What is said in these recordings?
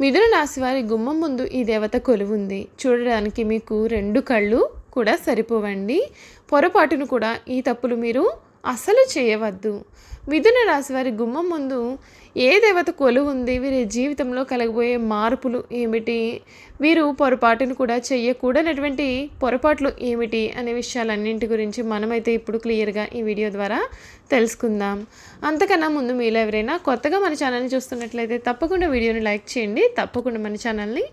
మిథున రాశి వారి గుమ్మం ముందు ఈ దేవత కొలువుంది చూడడానికి మీకు రెండు కళ్ళు కూడా సరిపోవండి. పొరపాటును కూడా ఈ తప్పులు మీరు అసలు చేయవద్దు. మిథున రాశి వారి గుమ్మం ముందు ఏ దేవత కొలువు ఉంది? వీరి జీవితంలో కలగబోయే మార్పులు ఏమిటి? వీరు పొరపాటును కూడా చెయ్యకూడనటువంటి పొరపాట్లు ఏమిటి? అనే విషయాలన్నింటి గురించి మనమైతే ఇప్పుడు క్లియర్గా ఈ వీడియో ద్వారా తెలుసుకుందాం. అంతకన్నా ముందు మీలో ఎవరైనా కొత్తగా మన ఛానల్ని చూస్తున్నట్లయితే తప్పకుండా వీడియోని లైక్ చేయండి. తప్పకుండా మన ఛానల్ని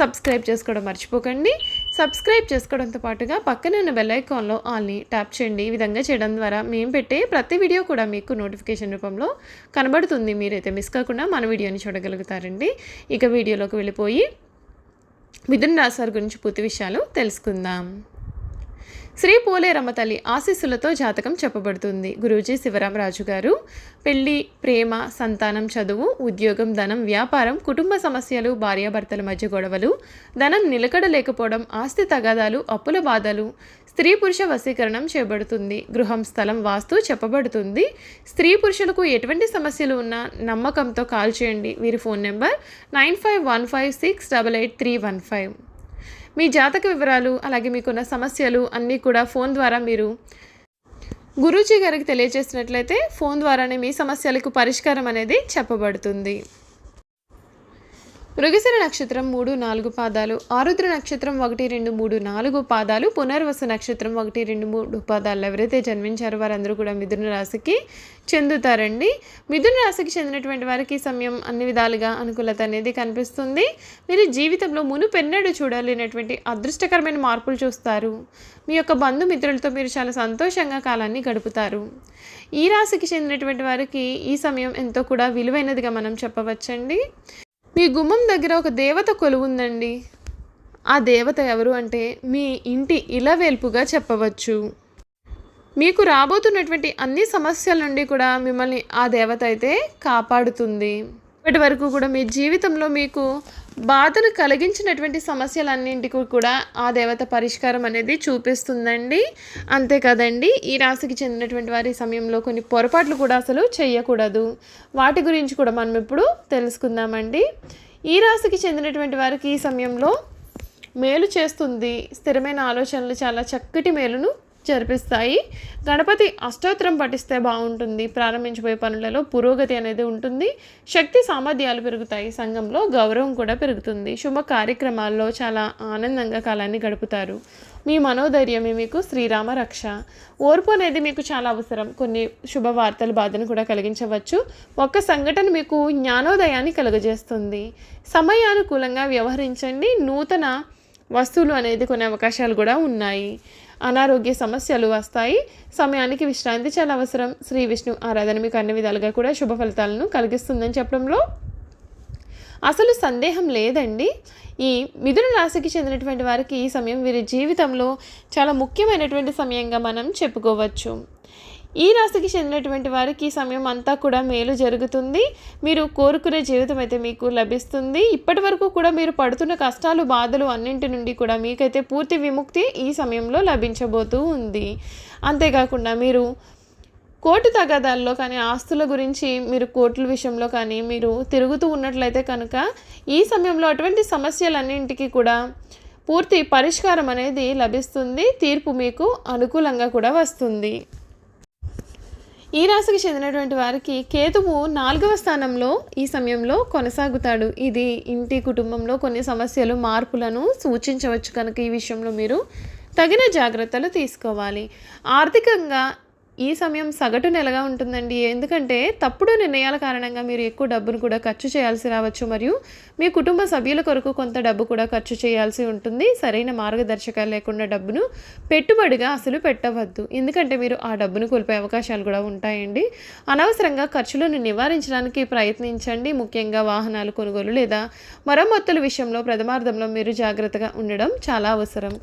సబ్స్క్రైబ్ చేసుకోవడం మర్చిపోకండి. సబ్స్క్రైబ్ చేసుకోవడంతో పాటుగా పక్కనే ఉన్న బెల్ ఐకాన్లో ఆల్ని ట్యాప్ చేయండి. ఈ విధంగా చేయడం ద్వారా మేము పెట్టే ప్రతి వీడియో కూడా మీకు నోటిఫికేషన్ రూపంలో కనబడుతుంది. మీరైతే మిస్ కాకుండా మన వీడియోని చూడగలుగుతారండి. ఇక వీడియోలోకి వెళ్ళిపోయి మిథున రాశి వారి గురించి పూర్తి విషయాలు తెలుసుకుందాం. శ్రీ పోలేరమ్మ తల్లి ఆశీస్సులతో జాతకం చెప్పబడుతుంది. గురూజీ శివరామరాజు గారు పెళ్ళి ప్రేమ సంతానం చదువు ఉద్యోగం ధనం వ్యాపారం కుటుంబ సమస్యలు భార్యాభర్తల మధ్య గొడవలు ధనం నిలకడ లేకపోవడం ఆస్తి తగాదాలు అప్పుల బాధలు స్త్రీ పురుష వశీకరణం చేయబడుతుంది గృహం స్థలం వాస్తు చెప్పబడుతుంది. స్త్రీ పురుషులకు ఎటువంటి సమస్యలు ఉన్నా నమ్మకంతో కాల్ చేయండి. వీరి phone number nine five one five six double eight three one five. మీ జాతక వివరాలు అలాగే మీకున్న సమస్యలు అన్నీ కూడా ఫోన్ ద్వారా మీరు గురూజీ గారికి తెలియజేసినట్లయితే ఫోన్ ద్వారానే మీ సమస్యలకు పరిష్కారం అనేది చెప్పబడుతుంది. మృగశిర నక్షత్రం మూడు నాలుగు పాదాలు. ఆరుద్ర నక్షత్రం ఒకటి రెండు మూడు నాలుగు పాదాలు. పునర్వస నక్షత్రం ఒకటి రెండు మూడు పాదాలు. ఎవరైతే జన్మించారో వారందరూ కూడా మిథున రాశికి చెందుతారండి. మిథున రాశికి చెందినటువంటి వారికి సమయం అన్ని విధాలుగా అనుకూలత అనేది కనిపిస్తుంది. మీరు జీవితంలో మునుపెన్నడూ చూడలేనటువంటి అదృష్టకరమైన మార్పులు చూస్తారు. మీ యొక్క బంధుమిత్రులతో మీరు చాలా సంతోషంగా కాలాన్ని గడుపుతారు. ఈ రాశికి చెందినటువంటి వారికి ఈ సమయం ఎంతో కూడా విలువైనదిగా మనం చెప్పవచ్చండి. మీ గుమ్మం దగ్గర ఒక దేవత కొలువుందండి. ఆ దేవత ఎవరు అంటే మీ ఇంటి ఇలవేల్పుగా చెప్పవచ్చు. మీకు రాబోతున్నటువంటి అన్ని సమస్యల నుండి కూడా మిమ్మల్ని ఆ దేవత అయితే కాపాడుతుంది. ఇప్పటి వరకు కూడా మీ జీవితంలో మీకు బాధను కలిగించినటువంటి సమస్యలన్నింటికి కూడా ఆ దేవత పరిష్కారం అనేది చూపిస్తుందండి. అంతేకాదండి ఈ రాశికి చెందినటువంటి వారి సమయంలో కొన్ని పొరపాట్లు కూడా అసలు చేయకూడదు వాటి గురించి కూడా మనం ఇప్పుడు తెలుసుకుందామండి. ఈ రాశికి చెందినటువంటి వారికి ఈ సమయంలో మేలు చేస్తుంది. స్థిరమైన ఆలోచనలు చాలా చక్కటి మేలును జరిపిస్తాయి. గణపతి అష్టోత్తరం పఠిస్తే బాగుంటుంది. ప్రారంభించబోయే పనులలో పురోగతి అనేది ఉంటుంది. శక్తి సామర్థ్యాలు పెరుగుతాయి. సంఘంలో గౌరవం కూడా పెరుగుతుంది. శుభ కార్యక్రమాల్లో చాలా ఆనందంగా కాలాన్ని గడుపుతారు. మీ మనోధైర్యమే మీకు శ్రీరామ రక్ష. ఓర్పు అనేది మీకు చాలా అవసరం. కొన్ని శుభవార్తలు బాధను కూడా కలిగించవచ్చు. ఒక్క సంఘటన మీకు జ్ఞానోదయాన్ని కలుగజేస్తుంది. సమయానుకూలంగా వ్యవహరించండి. నూతన వస్తువులు అనేది కొన్ని అవకాశాలు కూడా ఉన్నాయి. అనారోగ్య సమస్యలు వస్తాయి. సమయానికి విశ్రాంతి చాలా అవసరం. శ్రీ విష్ణు ఆరాధన మీకు అన్ని విధాలుగా కూడా శుభ ఫలితాలను కలిగిస్తుందని చెప్పడంలో అసలు సందేహం లేదండి. ఈ మిథున రాశికి చెందినటువంటి వారికి ఈ సమయం వీరి జీవితంలో చాలా ముఖ్యమైనటువంటి సమయంగా మనం చెప్పుకోవచ్చు. ఈ రాశికి చెందినటువంటి వారికి ఈ సమయం అంతా కూడా మేలు జరుగుతుంది. మీరు కోరుకునే జీవితం అయితే మీకు లభిస్తుంది. ఇప్పటి వరకు కూడా మీరు పడుతున్న కష్టాలు బాధలు అన్నింటి నుండి కూడా మీకైతే పూర్తి విముక్తి ఈ సమయంలో లభించబోతూ ఉంది. అంతేకాకుండా మీరు కోర్టు తగాదాల్లో కానీ ఆస్తుల గురించి మీరు కోర్టుల విషయంలో కానీ మీరు తిరుగుతూ ఉన్నట్లయితే కనుక ఈ సమయంలో అటువంటి సమస్యలన్నింటికి కూడా పూర్తి పరిష్కారం అనేది లభిస్తుంది. తీర్పు మీకు అనుకూలంగా కూడా వస్తుంది. ఈ రాశికి చెందినటువంటి వారికి కేతువు నాలుగవ స్థానంలో ఈ సమయంలో కొనసాగుతాడు. ఇది ఇంటి కుటుంబంలో కొన్ని సమస్యలు మార్పులను సూచించవచ్చు కనుక ఈ విషయంలో మీరు తగిన జాగ్రత్తలు తీసుకోవాలి. ఆర్థికంగా ఈ సమయం సగటు నెలగా ఉంటుందండి? ఎందుకంటే తప్పుడు నిర్ణయాల కారణంగా మీరు ఎక్కువ డబ్బును కూడా ఖర్చు చేయాల్సి రావచ్చు మరియు మీ కుటుంబ సభ్యుల కొరకు కొంత డబ్బు కూడా ఖర్చు చేయాల్సి ఉంటుంది. సరైన మార్గదర్శకాలు లేకుండా డబ్బును పెట్టుబడిగా అసలు పెట్టవద్దు. ఎందుకంటే మీరు ఆ డబ్బును కోల్పోయే అవకాశాలు కూడా ఉంటాయండి. అనవసరంగా ఖర్చులను నివారించడానికి ప్రయత్నించండి. ముఖ్యంగా వాహనాలు కొనుగోలు లేదా మరమ్మతుల విషయంలో ప్రథమార్థంలో మీరు జాగ్రత్తగా ఉండడం చాలా అవసరం.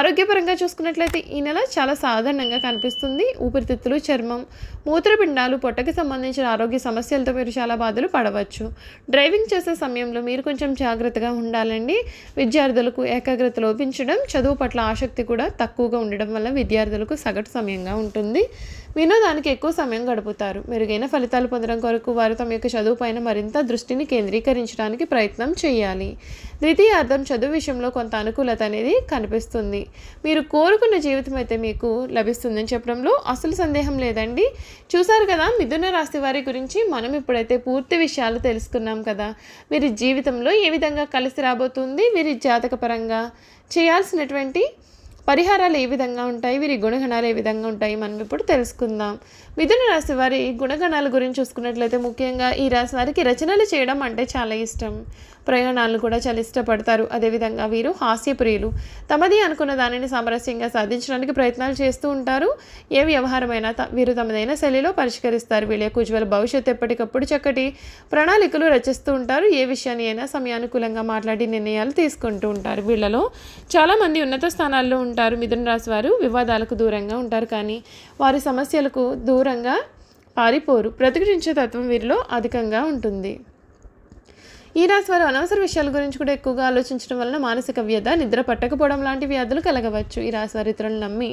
ఆరోగ్యపరంగా చూసుకున్నట్లయితే ఈ నెల చాలా సాధారణంగా కనిపిస్తుంది. ఊపిరితిత్తులు చర్మం మూత్రపిండాలు పొట్టకి సంబంధించిన ఆరోగ్య సమస్యలతో మీరు చాలా బాధలు పడవచ్చు. డ్రైవింగ్ చేసే సమయంలో మీరు కొంచెం జాగ్రత్తగా ఉండాలండి. విద్యార్థులకు ఏకాగ్రత లోపించడం చదువు పట్ల ఆసక్తి కూడా తక్కువగా ఉండడం వల్ల విద్యార్థులకు సగటు సమయంగా ఉంటుంది. వినోదానికి ఎక్కువ సమయం గడుపుతారు. మెరుగైన ఫలితాలు పొందడం కొరకు వారు తమ యొక్క చదువు పైన మరింత దృష్టిని కేంద్రీకరించడానికి ప్రయత్నం చేయాలి. ద్వితీయార్థం చదువు విషయంలో కొంత అనుకూలత అనేది కనిపిస్తుంది. మీరు కోరుకున్న జీవితం అయితే మీకు లభిస్తుందని చెప్పడంలో అసలు సందేహం లేదండి. చూసారు కదా మిథున రాశి వారి గురించి మనం ఇప్పుడైతే పూర్తి విషయాలు తెలుసుకున్నాం కదా. వీరి జీవితంలో ఏ విధంగా కలిసి రాబోతుంది వీరి జాతకపరంగా చేయాల్సినటువంటి పరిహారాలు ఏ విధంగా ఉంటాయి? వీరి గుణగణాలు ఏ విధంగా ఉంటాయి? మనం ఇప్పుడు తెలుసుకుందాం. మిథున రాశి వారి గుణగణాల గురించి చూసుకున్నట్లయితే ముఖ్యంగా ఈ రాశి వారికి రచనలు చేయడం అంటే చాలా ఇష్టం. ప్రయాణాలను కూడా చాలా ఇష్టపడతారు. అదేవిధంగా వీరు హాస్యప్రియులు తమది అనుకున్న దానిని సామరస్యంగా సాధించడానికి ప్రయత్నాలు చేస్తూ ఉంటారు. ఏ వ్యవహారమైనా వీరు తమదైన శైలిలో పరిష్కరిస్తారు. వీళ్ళ యొక్క ఉజ్వల భవిష్యత్తు ఎప్పటికప్పుడు చక్కటి ప్రణాళికలు రచిస్తూ ఉంటారు. ఏ విషయాన్ని అయినా సమయానుకూలంగా మాట్లాడి నిర్ణయాలు తీసుకుంటూ ఉంటారు. వీళ్ళలో చాలామంది ఉన్నత స్థానాల్లో ఉంటారు. మిథున రాశి వారు వివాదాలకు దూరంగా ఉంటారు. కానీ వారి సమస్యలకు దూరంగా పారిపోరు. ప్రతిఘటించే తత్వం వీరిలో అధికంగా ఉంటుంది. ఈ రాశి వారు అనవసర విషయాల గురించి కూడా ఎక్కువగా ఆలోచించడం వలన మానసిక వ్యధ నిద్ర పట్టకపోవడం లాంటి వ్యాధులు కలగవచ్చు. ఈ రాశి వారి ఇతరులను నమ్మి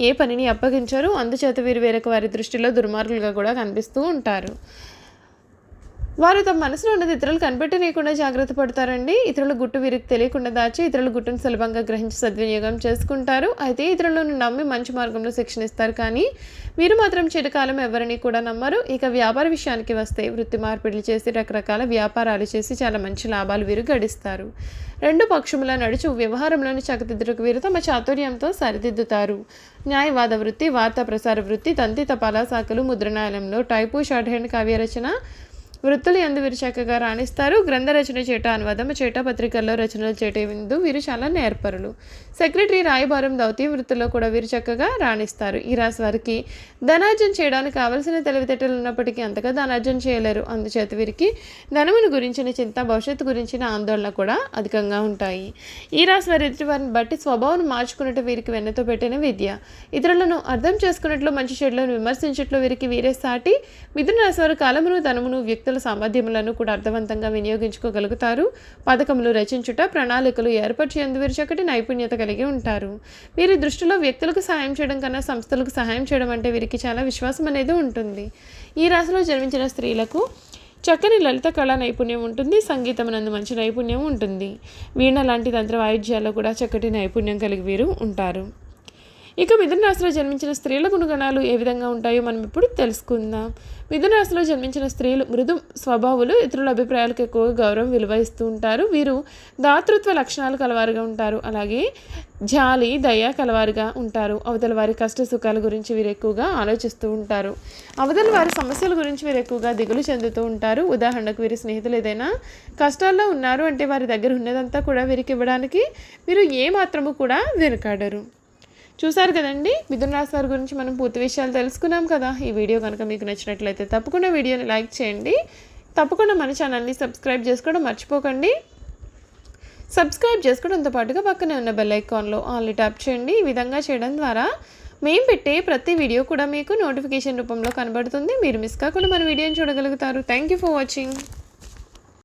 ఏ పనిని అప్పగించారు. అందుచేత వీరు వేరొక వారి దృష్టిలో దుర్మార్గులుగా కూడా కనిపిస్తూ ఉంటారు. వారు తమ మనసులో ఉన్నది ఇతరులు కనిపెట్టనీయకుండా జాగ్రత్త పడతారండి. ఇతరుల గుట్టు వీరికి తెలియకుండా దాచి ఇతరుల గుట్టును సులభంగా గ్రహించి సద్వినియోగం చేసుకుంటారు. అయితే ఇతరులను నమ్మి మంచి మార్గంలో శిక్షణ ఇస్తారు కానీ వీరు మాత్రం చిరకాలం ఎవరిని కూడా నమ్మరు. ఇక వ్యాపార విషయానికి వస్తే వృత్తి మార్పిడులు చేసి రకరకాల వ్యాపారాలు చేసి చాలా మంచి లాభాలు వీరు గడిస్తారు. రెండు పక్షముల నడుచు వ్యవహారంలోని చక్కదిద్దులకు వీరు తమ చాతుర్యంతో సరిదిద్దుతారు. న్యాయవాద వృత్తి వార్తా ప్రసార వృత్తి తంతి తపాలా శాఖలు ముద్రణాలయంలో టైపు షార్ట్ హ్యాండ్ కావ్య రచన వృత్తులు ఎందు వీరు చక్కగా రాణిస్తారు. గ్రంథ రచన చేట అనువాదం చేట పత్రికల్లో రచనలు చేట ఎందు వీరు చాలా నేర్పరులు. సెక్రటరీ రాయబారం దౌత్య వృత్తుల్లో కూడా వీరు చక్కగా రాణిస్తారు. ఈ రాశి వారికి ధనార్జన చేయడానికి కావలసిన తెలివితేటలు ఉన్నప్పటికీ అంతగా ధనార్జన చేయలేరు. అందుచేత వీరికి ధనమును గురించిన చింత భవిష్యత్తు గురించిన ఆందోళన కూడా అధికంగా ఉంటాయి. ఈ రాశి వారి ఎదుటి వారిని బట్టి స్వభావం మార్చుకున్నట్టు వీరికి వెన్నతో పెట్టిన విద్య. ఇతరులను అర్థం చేసుకున్నట్లు మంచి చెడులను విమర్శించట్లు వీరికి వీరే సాటి. మిథున రాశి వారు కాలమును ధనమును వ్యక్తుల సామర్థ్యములను కూడా అర్థవంతంగా వినియోగించుకోగలుగుతారు. పథకములు రచించుట ప్రణాళికలు ఏర్పరిచేందు వీరు చక్కటి నైపుణ్యత కలిగి ఉంటారు. వీరి దృష్టిలో వ్యక్తులకు సహాయం చేయడం కన్నా సంస్థలకు సహాయం చేయడం అంటే వీరికి చాలా విశ్వాసం అనేది ఉంటుంది. ఈ రాశిలో జన్మించిన స్త్రీలకు చక్కని లలిత కళా నైపుణ్యం ఉంటుంది. సంగీతం నందు మంచి నైపుణ్యం ఉంటుంది. వీణ లాంటి తంత్ర వాయిద్యాల్లో కూడా చక్కటి నైపుణ్యం కలిగి వీరు ఉంటారు. ఇక మిథున రాశిలో జన్మించిన స్త్రీల గుణగణాలు ఏ విధంగా ఉంటాయో మనం ఇప్పుడు తెలుసుకుందాం. మిథున రాశిలో జన్మించిన స్త్రీలు మృదు స్వభావులు ఇతరుల అభిప్రాయాలకు ఎక్కువగా గౌరవం విలువ ఇస్తూ ఉంటారు. వీరు దాతృత్వ లక్షణాలు కలవారుగా ఉంటారు. అలాగే జాలి దయ కలవారుగా ఉంటారు. అవతల వారి కష్ట సుఖాల గురించి వీరు ఎక్కువగా ఆలోచిస్తూ ఉంటారు. అవతల వారి సమస్యల గురించి వీరు ఎక్కువగా దిగులు చెందుతూ ఉంటారు. ఉదాహరణకు వీరి స్నేహితులు ఏదైనా కష్టాల్లో ఉన్నారు అంటే వారి దగ్గర ఉన్నదంతా కూడా వీరికి ఇవ్వడానికి వీరు ఏ మాత్రము కూడా వెనుకాడరు. చూసారు కదండి? మిథున రాశి వారి గురించి మనం పూర్తి విషయాలు తెలుసుకున్నాం కదా. ఈ వీడియో కనుక మీకు నచ్చినట్లయితే తప్పకుండా వీడియోని లైక్ చేయండి. తప్పకుండా మన ఛానల్ని సబ్స్క్రైబ్ చేసుకోవడం మర్చిపోకండి. సబ్స్క్రైబ్ చేసుకోవడంతో పాటుగా పక్కనే ఉన్న బెల్ ఐకాన్లో ఆన్లీ ట్యాప్ చేయండి. ఈ విధంగా చేయడం ద్వారా మేము పెట్టే ప్రతి వీడియో కూడా మీకు నోటిఫికేషన్ రూపంలో కనబడుతుంది. మీరు మిస్ కాకుండా మన వీడియోని చూడగలుగుతారు. Thank you for watching